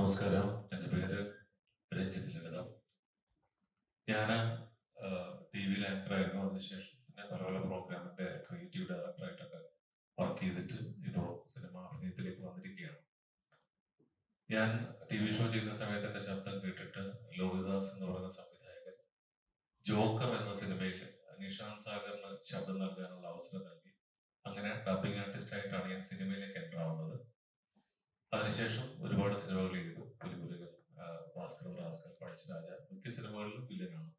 നമസ്കാരം. എന്റെ പേര് രഞ്ജിത് ലളിതം ഞാൻ ടി വിയിൽ ആങ്കറായിരുന്നു അതിനുശേഷം പിന്നെ പല പല പ്രോഗ്രാമിന്റെ ക്രിയേറ്റീവ് ഡയറക്ടറായിട്ടൊക്കെ വർക്ക് ചെയ്തിട്ട് ഇപ്പോൾ സിനിമ അഭിനയത്തിലേക്ക് വന്നിരിക്കുകയാണ്. ഞാൻ ടി വി ഷോ ചെയ്യുന്ന സമയത്ത് എന്റെ ശബ്ദം കേട്ടിട്ട് ലോഹിദാസ് എന്ന് പറയുന്ന സംവിധായകൻ ജോക്കർ എന്ന സിനിമയിൽ നിഷാന്ത് സാഗറിന് ശബ്ദം നൽകാനുള്ള അവസരം നൽകി. അങ്ങനെ ഡബിംഗ് ആർട്ടിസ്റ്റ് ആയിട്ടാണ് ഞാൻ സിനിമയിലേക്ക് എന്റർ ആവുന്നത്. അതിനുശേഷം ഒരുപാട് സിനിമകൾ ചെയ്തു പുലിമുരുകൻ ഭാസ്കർ റാസ്കർ പഠിച്ച രാജ. മിക്ക സിനിമകളിലും വില്ലനാണ്.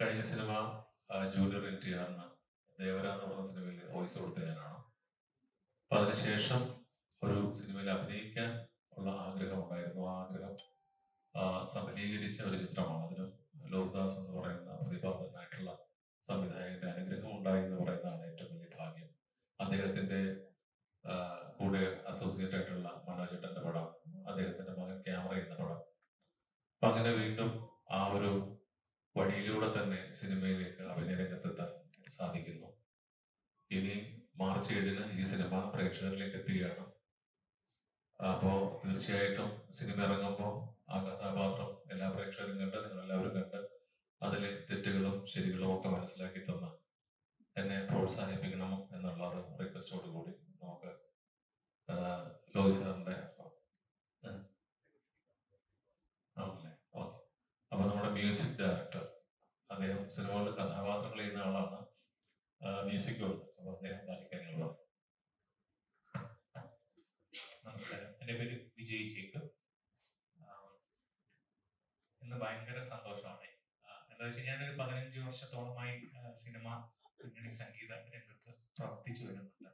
കഴിഞ്ഞ സിനിമ ജൂനിയർ എൻ ടി ആറിന് ദേവര എന്ന് പറഞ്ഞ സിനിമയിൽ വോയിസ് കൊടുത്ത ഞാനാണ്. അപ്പൊ അതിനുശേഷം ഒരു സിനിമയിൽ അഭിനയിക്കാൻ ഉള്ള ആഗ്രഹം ഉണ്ടായിരുന്നു ആ ആഗ്രഹം സഫലീകരിച്ച ഒരു ചിത്രമാണ്. അതിന് ലോക്ദാസ് എന്ന് പറയുന്ന പ്രതിഭാതനായിട്ടുള്ള സംവിധായകന്റെ അനുഗ്രഹം ഉണ്ടായി എന്ന് പറയുന്നതാണ് ഏറ്റവും വലിയ ഭാഗ്യം അദ്ദേഹത്തിന്റെ ആ, കൂടെ അസോസിയേറ്റ് ആയിട്ടുള്ള മനോജേട്ടന്റെ പടം അദ്ദേഹത്തിന്റെ മകൻ ക്യാമറ ചെയ്യുന്ന പടം. അപ്പൊ അങ്ങനെ വീണ്ടും ആ ഒരു വഴിയിലൂടെ തന്നെ സിനിമയിലേക്ക് അഭിനയ രംഗത്തെത്താൻ സാധിക്കുന്നു. ഇനി മാർച്ച് ഏഴിന് ഈ സിനിമ പ്രേക്ഷകരിലേക്ക് എത്തുകയാണ്. അപ്പോ തീർച്ചയായിട്ടും സിനിമ ഇറങ്ങുമ്പോൾ ആ കഥാപാത്രം എല്ലാ പ്രേക്ഷകരും കണ്ട് നിങ്ങൾ എല്ലാവരും കണ്ട് അതിലെ തെറ്റുകളും ശരികളും ഒക്കെ മനസ്സിലാക്കി തന്ന എന്നെ പ്രോത്സാഹിപ്പിക്കണം എന്നുള്ള ഒരു റിക്വസ്റ്റോട് കൂടി നമുക്ക് ലോയി സാറിന്റെ ആണല്ലേ? ഓക്കെ. അപ്പൊ നമ്മുടെ മ്യൂസിക് ഡയറക്ടർ അദ്ദേഹം സിനിമകളിൽ കഥാപാത്രങ്ങൾ ചെയ്യുന്ന ആളാണ് മ്യൂസിക് അപ്പൊ അദ്ദേഹം ബാക്കി കാര്യങ്ങൾ നമസ്കാരം. എന്റെ പേര് വിജയ് ജേക്കബ്. ഇന്ന് ഭയങ്കര സന്തോഷമാണ്. എന്താ വെച്ചാൽ ഞാനൊരു പതിനഞ്ച് വർഷത്തോളമായി സിനിമ പിന്നണി സംഗീത രംഗത്ത് പ്രവർത്തിച്ചു വരുന്നുണ്ട്.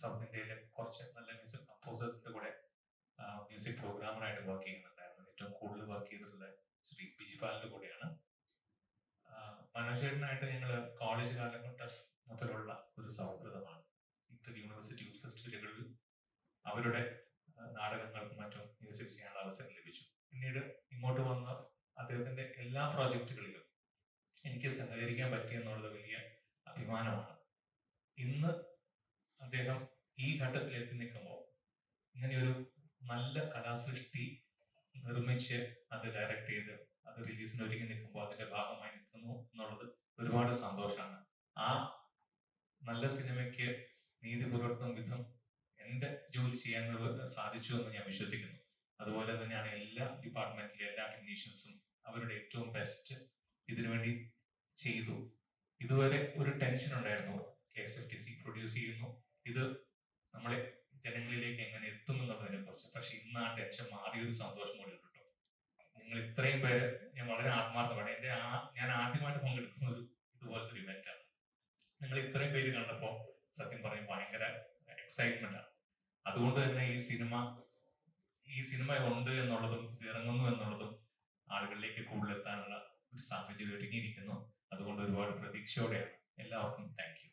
സൗത്ത് ഇന്ത്യയിലെ കുറച്ച് നല്ല മ്യൂസിക് കമ്പോസേഴ്സിന്റെ കൂടെ മ്യൂസിക് പ്രോഗ്രാമറായിട്ട് വർക്ക് ചെയ്യുന്നുണ്ടായിരുന്നു. ഏറ്റവും കൂടുതൽ വർക്ക് ചെയ്തിട്ടുള്ള ശ്രീ ബിജി പാലിന്റെ കൂടെയാണ്. ആഹ് മനോജ് ചേട്ടനായിട്ട് ഞങ്ങൾ കോളേജ് കാലം തൊട്ട് മുതലുള്ള ഒരു സൗഹൃദമാണ്. ഇന്റർ യൂണിവേഴ്സിറ്റി യൂത്ത് ഫെസ്റ്റിവലുകളിൽ അവരുടെ നാടകങ്ങൾക്കും മറ്റും മ്യൂസിക് ചെയ്യാനുള്ള അവസരം ലഭിച്ചു. പിന്നീട് ഇങ്ങോട്ട് വന്ന അദ്ദേഹത്തിന്റെ എല്ലാ പ്രോജക്റ്റുകളിലും എനിക്ക് സഹകരിക്കാൻ പറ്റിയെന്നുള്ളത് വലിയ അഭിമാനമാണ്. ഇന്ന് അദ്ദേഹം ഈ ഘട്ടത്തിൽ എത്തി നിൽക്കുമ്പോൾ ഇങ്ങനെയൊരു നല്ല കലാസൃഷ്ടി നിർമ്മിച്ച് അത് ഡയറക്ട് ചെയ്ത് അത് റിലീസിന് ഒരുങ്ങി നിൽക്കുമ്പോൾ അതിന്റെ ഭാഗമായി നിൽക്കുന്നു എന്നുള്ളത് ഒരുപാട് സന്തോഷമാണ്. ആ നല്ല സിനിമയ്ക്ക് നീതി പുലർത്തുന്ന വിധം എന്റെ ജോലി ചെയ്യാൻ സാധിച്ചു എന്ന് ഞാൻ വിശ്വസിക്കുന്നു. അതുപോലെ തന്നെയാണ് എല്ലാ ഡിപ്പാർട്ട്മെന്റിലെ എല്ലാ ടെക്നീഷ്യൻസും അവരുടെ ഏറ്റവും ബെസ്റ്റ് ഇതിനുവേണ്ടി ചെയ്തു. ഇതുവരെ ഒരു ടെൻഷൻ ഉണ്ടായിരുന്നു. K S F T C produce ചെയ്യുന്നു. ഇത് നമ്മളെ ജനങ്ങളിലേക്ക് എങ്ങനെ എത്തുമെന്നുള്ളതിനെ കുറിച്ച്. പക്ഷെ ഇന്ന് ആ ടെൻഷൻ മാറിയൊരു സന്തോഷം കൂടി ഉണ്ട് നിങ്ങൾ ഇത്രയും പേര് ഞാൻ വളരെ ആത്മാർത്ഥമാണ്. എന്റെ ആ ഞാൻ ആദ്യമായിട്ട് പങ്കെടുക്കുന്ന ഒരു ഇതുപോലത്തെ ഒരു ഇവന്റ് ആണ്. നിങ്ങൾ ഇത്രയും പേര് കണ്ടപ്പോൾ സത്യം പറയും ഭയങ്കര എക്സൈറ്റ്മെന്റ് ആണ്. അതുകൊണ്ട് തന്നെ ഈ സിനിമ ഈ സിനിമ ഉണ്ട് എന്നുള്ളതും ഇറങ്ങുന്നു എന്നുള്ളതും ആളുകളിലേക്ക് കൂടുതൽ എത്താനുള്ള ഒരു സാഹചര്യം ഒരുങ്ങിയിരിക്കുന്നു. അതുകൊണ്ട് ഒരുപാട് പ്രതീക്ഷയോടെയാണ്. എല്ലാവർക്കും താങ്ക് യു